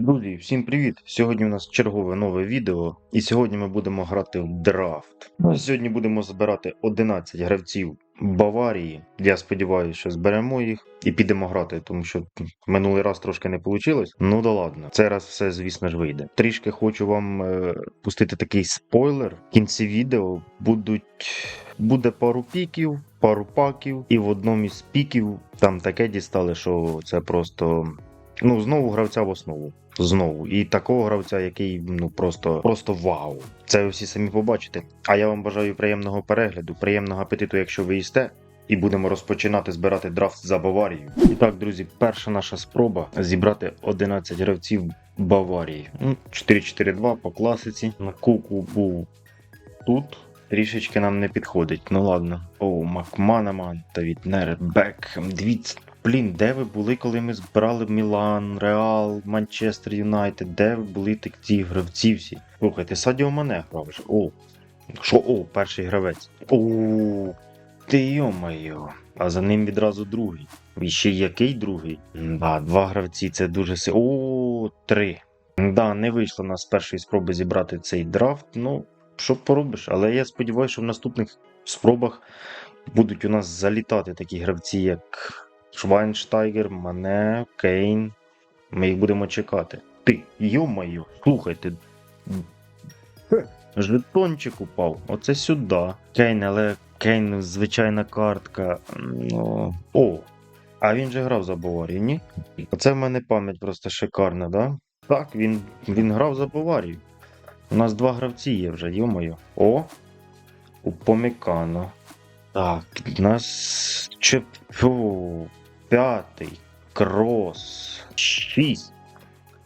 Друзі, всім привіт! Сьогодні у нас чергове нове відео, і сьогодні ми будемо грати в драфт. Ну, Сьогодні будемо збирати 11 гравців Баварії. Я сподіваюся, що зберемо їх і підемо грати, тому що минулий раз трошки не вийшло. Ну да ладно, цей раз все, звісно ж, вийде. Трішки хочу вам е, пустити такий спойлер. В кінці відео будуть буде пару піків, пару паків, і в одному із піків там таке дістали, що це просто. Ну, знову гравця в основу. Знову. І такого гравця, який ну просто просто вау. Це ви всі самі побачите. А я вам бажаю приємного перегляду, приємного апетиту, якщо ви їсте. І будемо розпочинати збирати драфт за Баварію. І так, друзі, перша наша спроба зібрати 11 гравців Баварії. Ну, 4-4-2 по класиці. На куку був тут. Трішечки нам не підходить. Ну ладно. О, Макманаман, Нерет, Бекхем. Дивіться, Блін, де ви були, коли ми збирали Мілан, Реал, Манчестер Юнайтед? Де ви були такі гравці всі? Слухайте, Садіо Мане грав. О. Що, о, перший гравець. О, ти йо-моє. А за ним відразу другий. І ще який другий? Да, два гравці це дуже си. О, три. Да, не вийшло нас з першої спроби зібрати цей драфт. Ну, що поробиш? Але я сподіваюся, що в наступних спробах будуть у нас залітати такі гравці, як. Швайнштайгер, Мане, Кейн. Ми їх будемо чекати. Ти, йо-моє, слухайте. Жетончик упав. Оце сюди. Кейн, але Кейн, звичайна картка. Ну. О! А він же грав за Баварію, ні? Оце в мене пам'ять просто шикарна, да? Так, він, він грав за Баварію. У нас два гравці є вже, йо-моє. О! Упомікано. Так, у нас чеп... п'ятий, крос, шість.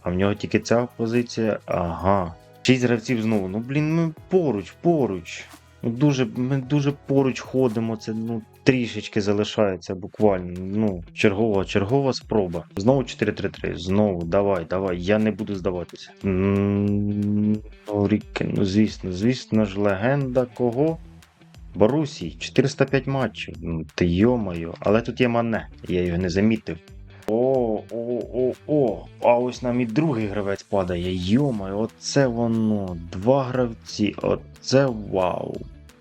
А в нього тільки ця позиція. Ага. Шість гравців знову. Ну, блін, ми поруч, поруч. Ну, дуже, Ми дуже поруч ходимо. Це ну, трішечки залишається буквально. Ну, чергова, чергова спроба. Знову 4-3-3. Знову, давай, давай. Я не буду здаватися. Ну, ну звісно, звісно ж, легенда кого? Борусій, 405 матчів. Ну, Ти йомаю, але тут є мане, я його не замітив. О, о, о, о. А ось нам і другий гравець падає. Йомаю, оце воно. Два гравці. Оце вау.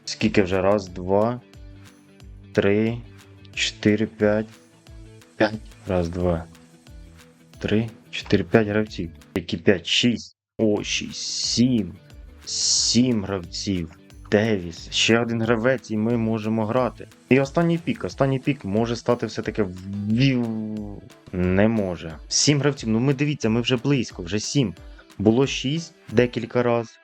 Скільки вже? Раз, два, три, чотири, п'ять. П'ять. Раз, два. Три, чотири, п'ять гравців. Які п'ять? Шість. О, шість, сім. Сім гравців. Девіс, ще один гравець, і ми можемо грати. І останній пік. Останній пік може стати все-таки вів. Не може. Сім гравців. Ну ми дивіться, ми вже близько, вже сім. Було шість декілька разів.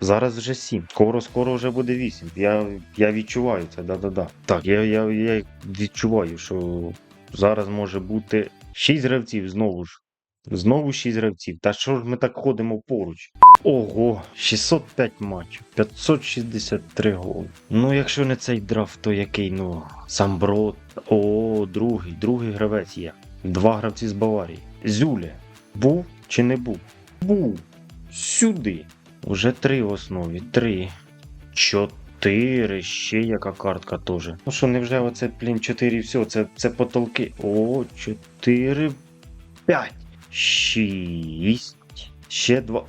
Зараз вже сім. Скоро, скоро вже буде вісім. Я я відчуваю це, да-да-да. Так, я, я, я відчуваю, що зараз може бути шість гравців знову ж. Знову 6 гравців. Та що ж ми так ходимо поруч? Ого, 605 матчів, 563 голи. Ну, якщо не цей драфт, то який, ну, Самброд. О, другий, другий гравець є. Два гравці з Баварії. Зюле. Був чи не був? Був. Сюди. Уже три в основі. Три. Чотири. Ще яка картка теж. Ну що, невже оце, блін, чотири і все, це, це потолки. О, чотири. П'ять. Шість. Ще два.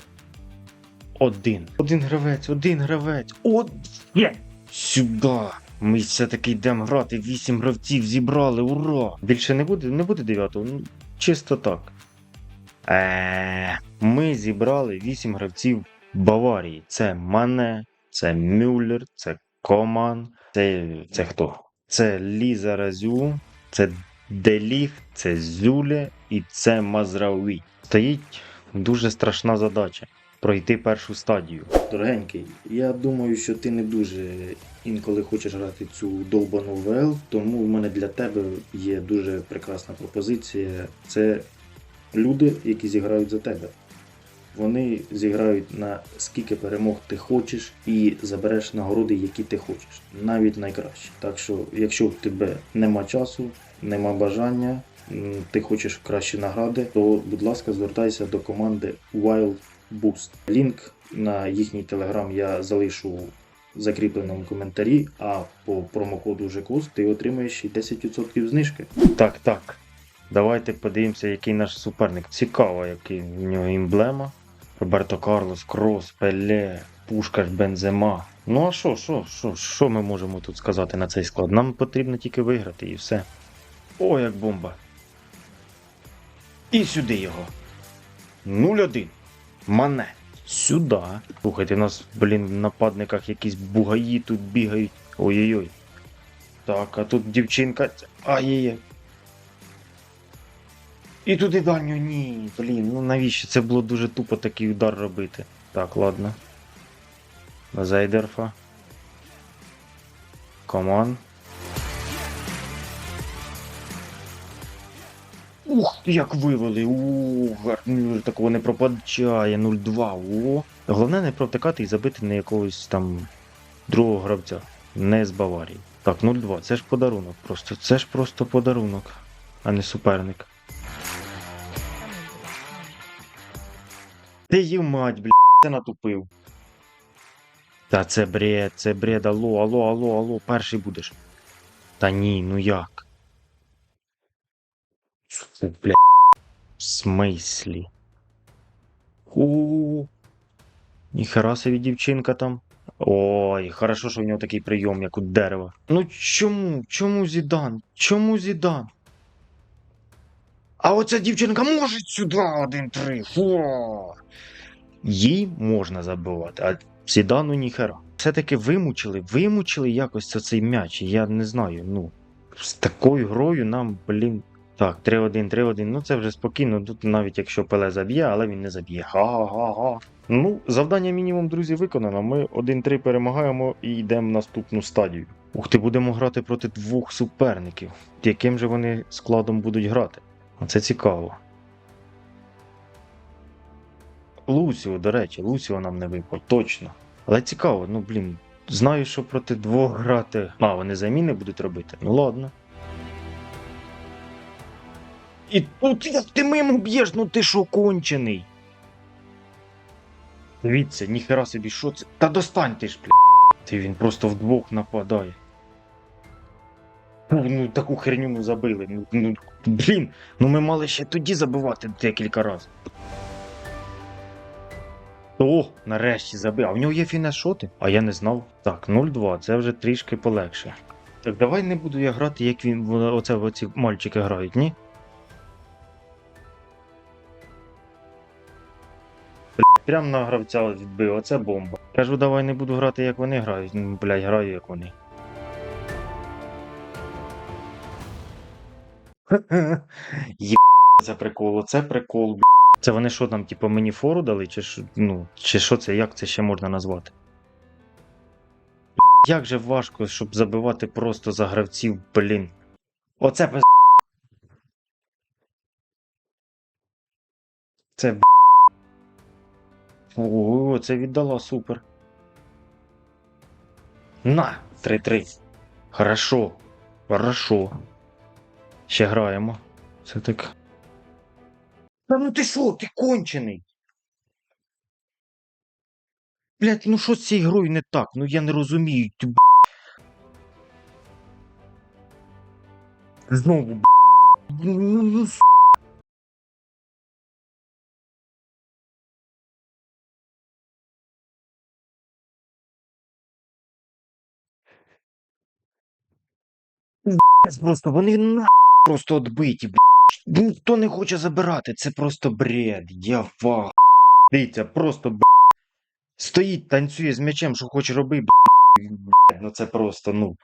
Один. Один гравець, один гравець. От. Є. Сюди. Ми все-таки йдемо грати. Вісім гравців зібрали. Ура! Більше не буде, не буде дев'ятого. Ну, чисто так. Е, Ми зібрали вісім гравців Баварії. Це Мане, це Мюллер, це Коман. Це, це хто? Це Ліза Разю, це Деліф, це Зюле і це Мазрауі. Стоїть дуже страшна задача пройти першу стадію. Дорогенький, я думаю, що ти не дуже інколи хочеш грати цю довбану ВЛ, тому в мене для тебе є дуже прекрасна пропозиція. Це люди, які зіграють за тебе. Вони зіграють на скільки перемог ти хочеш і забереш нагороди, які ти хочеш, навіть найкраще. Так що, якщо в тебе нема часу, нема бажання, ти хочеш кращі награди, то будь ласка, звертайся до команди Wild Boost. Лінк на їхній телеграм я залишу в закріпленому коментарі, а по промокоду ЖКУС ти отримаєш ще 10% знижки. Так, так. Давайте подивимося, який наш суперник. Цікаво, який в нього емблема. Роберто Карлос, Крос, Пеле, Пушкаш, Бензема. Ну а що, що, що, що ми можемо тут сказати на цей склад? Нам потрібно тільки виграти і все. О, як бомба. І сюди його. 0-1. Мане. Сюди. Слухайте, у нас, блін, в нападниках якісь бугаї тут бігають. Ой-ой-ой. Так, а тут дівчинка. Ай-яй-яй. І туди дальню, ні, блін, ну навіщо? Це було дуже тупо такий удар робити. Так, ладно. На Зайдерфа. Коман. Ух, як вивели. Ух, гарно, такого не пропадчає. 0-2. О. Головне не провтикати і забити на якогось там другого гравця. Не з Баварії. Так, 0-2. Це ж подарунок просто. Це ж просто подарунок, а не суперник. Ти їв мать, бля, це натупив. Та це бред, це бред, алло, алло, алло, алло, перший будеш. Та ні, ну як? Бля. В смислі? У. Ніхера собі дівчинка там. Ой, хорошо, що в нього такий прийом, як у дерева. Ну чому? Чому Зідан? Чому Зідан? А оця дівчинка може сюди один-три. Фу. Їй можна забивати, а Зідану ніхера. Все-таки вимучили, вимучили якось цей м'яч. Я не знаю. Ну, з такою грою нам, блін. Так, 3-1, 3-1. Ну це вже спокійно. Тут навіть якщо Пеле заб'є, але він не заб'є. Ха-ха-ха. Ну, завдання мінімум, друзі, виконано. Ми 1-3 перемагаємо і йдемо в наступну стадію. Ух ти, будемо грати проти двох суперників. Яким же вони складом будуть грати? Це цікаво. Лусіо, до речі, Лусіо нам не випав, точно. Але цікаво, ну блін. Знаю, що проти двох грати. А, вони заміни будуть робити. Ну ладно. І тут як ти мимо б'єш, ну ти що кончений? Дивіться, ніхера собі, що це? Та достань ти ж, бля. Ти він просто вдвох нападає. Ну, ну таку херню ми забили. Ну, ну, блін, ну ми мали ще тоді забивати декілька разів. О, нарешті забив. А в нього є фінешоти? А я не знав. Так, 0-2, це вже трішки полегше. Так, давай не буду я грати, як він оце оці мальчики грають, ні? Бля, Прям на гравця відбив, оце бомба. Кажу, давай не буду грати, як вони грають. Ну, блядь, граю, як вони. Є це прикол, оце прикол, бля. Це вони що там, типу, мені фору дали, чи що, ну, чи що це, як це ще можна назвати? Як же важко, щоб забивати просто за гравців, блін. Оце пиз... Це б... Ого, це віддала супер. На! 3-3. Хорошо. Хорошо. Ще граємо. Це так. Та ну ти що, ти кончений? Блять, ну що з цією грою не так? Ну я не розумію. Ти, б... Знову б... Ну, ну, Просто вони на просто отбиті. Ну, Ніхто не хоче забирати, це просто бред. Я фах. Дивіться, просто б***ь. Стоїть, танцює з м'ячем, що хоче роби. Б***ь, Ну це просто, ну.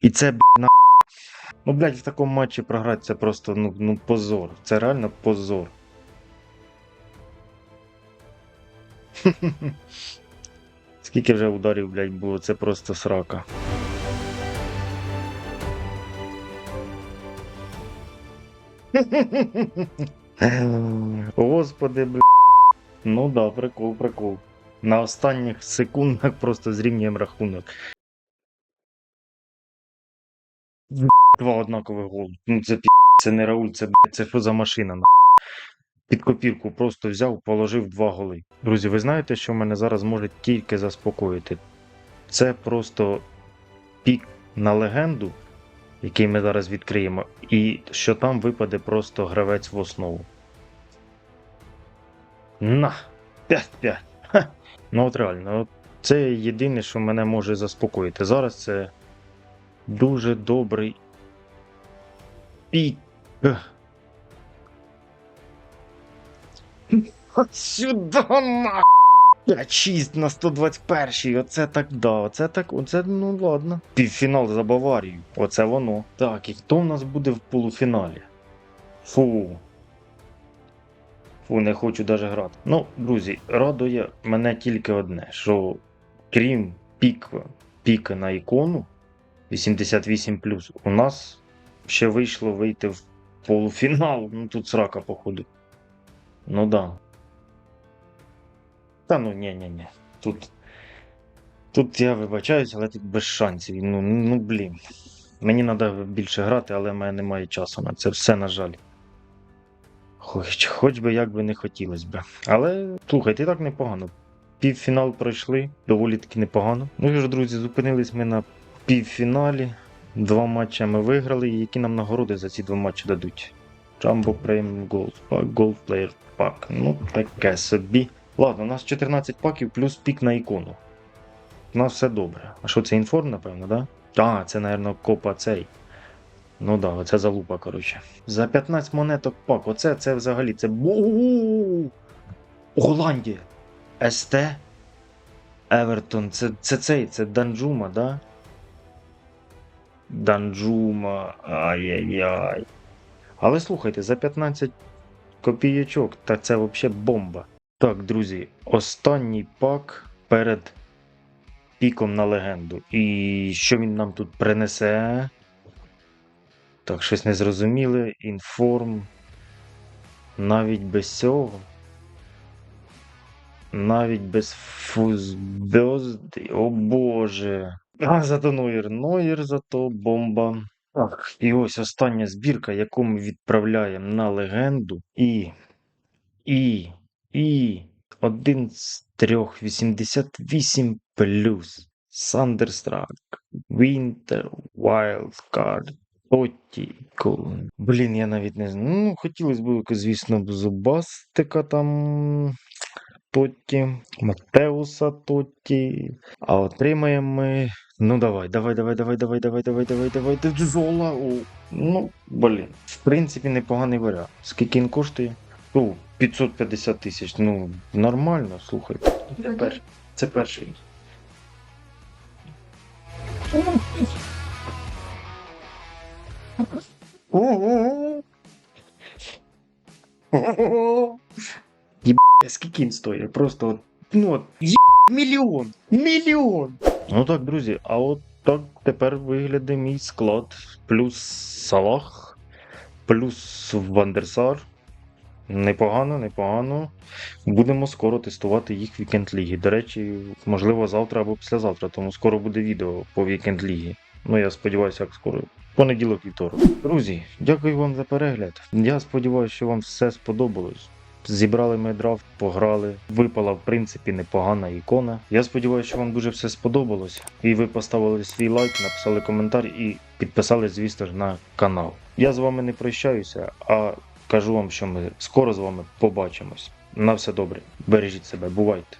І це, б***ь, на. Ну, блядь, в такому матчі програти це просто, ну, ну позор. Це реально позор. Скільки вже ударів, блядь, було, це просто срака. Господи, бля. Ну да, прикол, прикол. На останніх секундах просто зрівнюємо рахунок. Два однакових голи. Ну це пі... це не Рауль, це б**, це що за машина? на***. Під копірку просто взяв, положив два голи. Друзі, ви знаєте, що мене зараз може тільки заспокоїти? Це просто пік на легенду. Який ми зараз відкриємо, і що там випаде просто гравець в основу. На! 5-5. Ну от реально, це єдине, що мене може заспокоїти. Зараз це дуже добрий пік. Ех. Сюди на 5-6 на 121 Оце так да, оце так, оце ну ладно. Півфінал за Баварію. Оце воно. Так, і хто в нас буде в полуфіналі? Фу. Фу, не хочу даже грати. Ну, друзі, радує мене тільки одне, що крім пік, піка на ікону 88 у нас ще вийшло вийти в полуфінал. Ну тут срака, походу. Ну да. Та ну ні, ні, ні. Тут. Тут я вибачаюсь, але тут без шансів. Ну, ну блін. Мені треба більше грати, але в мене немає часу на це все, на жаль. Хоч, хоч би як би не хотілося б. Але слухайте, і так непогано. Півфінал пройшли, доволі таки непогано. Ну що ж, друзі, зупинились ми на півфіналі. Два матчі ми виграли, і які нам нагороди за ці два матчі дадуть. Jumbo Premium Gold Pack, Gold Player Pack. Ну, таке собі. Ладно, у нас 14 паків плюс пік на ікону. У нас все добре. А що це інформ, напевно, да? А, це, напевно, копа цей. Ну да, оце залупа, коротше. За 15 монеток пак. Оце це взагалі це. Голландія. СТ. Евертон. Це це цей, це Данджума, да? Данджума. Ай-яй-яй. Але слухайте, за 15 копійочок, та це взагалі бомба. Так, друзі, останній пак перед піком на легенду. І що він нам тут принесе? Так, щось незрозуміле. Інформ. Навіть без цього. Навіть без фузбезди. О боже. А, зато Нойер. Нойер, зато бомба. Так, і ось остання збірка, яку ми відправляємо на легенду. І. І. І. Один з трьох 88 плюс. Сандерстрак. Вінтер. Wildcard. Кол. Блін, я навіть не знаю. Ну, хотілося б, звісно, зубастика там. Тотті, Матеуса Тотті. А отримаємо ми. Ну давай, давай, давай, давай, давай, давай, давай, давай, давай, давай, Зола. Ну, блін. В принципі, непоганий варіант. Скільки він коштує? Ну, 550 тисяч. Ну, нормально, слухай. Це, пер... Це перший. Єб... Скільки він стоїть? Просто от, ну от, єб... мільйон! Мільйон! Ну так, друзі, а от так тепер виглядає мій склад. Плюс Салах, плюс Вандерсар. Непогано, непогано. Будемо скоро тестувати їх вікенд лігі. До речі, можливо, завтра або післязавтра, тому скоро буде відео по вікенд лігі. Ну, я сподіваюся, як скоро. Понеділок вівторок. Друзі, дякую вам за перегляд. Я сподіваюся, що вам все сподобалось. Зібрали ми драфт, пограли. Випала, в принципі, непогана ікона. Я сподіваюся, що вам дуже все сподобалось. І ви поставили свій лайк, написали коментар і підписались, звісно ж, на канал. Я з вами не прощаюся, а кажу вам, що ми скоро з вами побачимось. На все добре. Бережіть себе, бувайте.